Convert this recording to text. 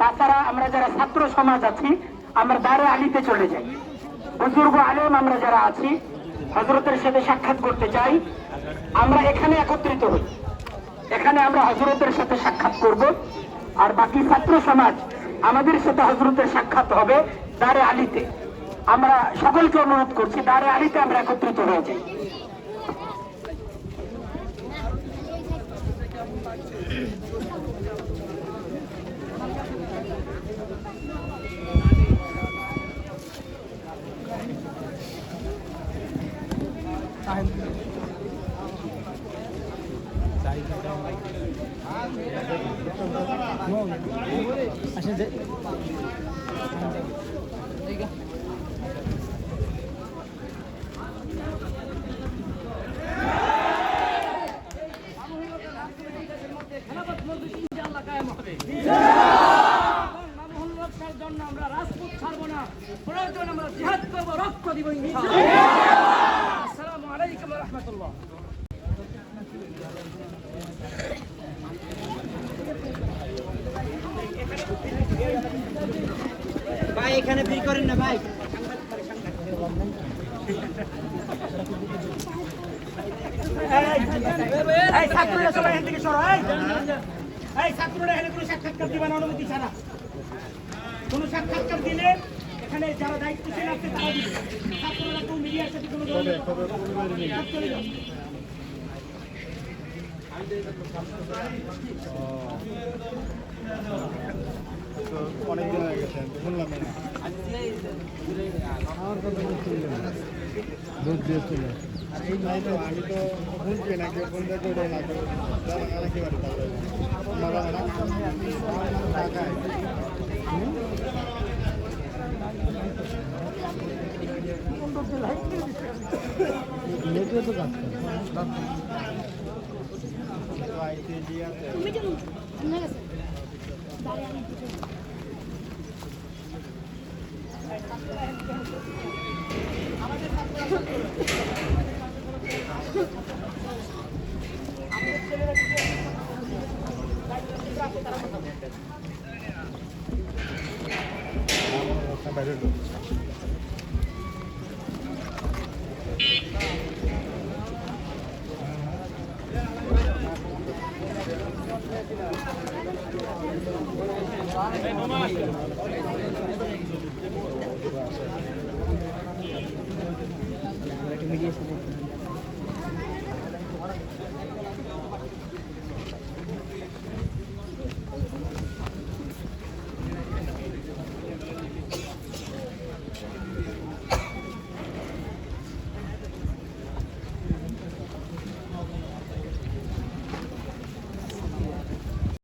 তাছাড়া আমরা যারা ছাত্র সমাজ আছি, আমরা দাঁড়ে আলিতে চলে যাই। বুজুর্গ আলেম আমরা যারা আছি হজরতের সাথে সাক্ষাৎ করতে চাই আমরা এখানে একত্রিত হই। এখানে আমরা হজরতের সাথে সাক্ষাৎ করব। আর বাকি ছাত্র সমাজ আমাদের সাথে হজরতের সাক্ষাৎ হবে দাঁড়ে আলিতে। আমরা সকলকে অনুরোধ করছি দাঁড়ে আলিতে আমরা একত্রিত হয়ে যাই মজলিস ইনশাআল্লাহ কায়েম হবে এবং মামুনুল রক্ষার জন্য আমরা রাজপথ ছাড়বো না প্রয়োজন আমরা জিহাদ করব রক্ত দিব আসসালামু আলাইকুম রাহমাতুল্লাহ ভাই, এখানে ভিড় করেন না, ভাই। এই ছাত্ররা সবাই এখান থেকে সরো, এই। ছাত্ররা এখানে কোনো সাক্ষাৎকার দিবে না, অনুমতি ছাড়া। কোনো সাক্ষাৎকার দিলে এখানে যারা দায়িত্বশীল আছে তারা দিবে। ছাত্ররা কেউ মিডিয়ার সাথে কোনো। অনেকদিন হয়ে গেছে শুনলাম দুধ তো আমি তো না কেউ ফোন না তো তাহলে মজা হয় না ঢাকায় নেটে তো কাজ করে তুমি কেন শুনে গেছে দাঁড়িয়ে আমি বাইরে Vem, vamos lá.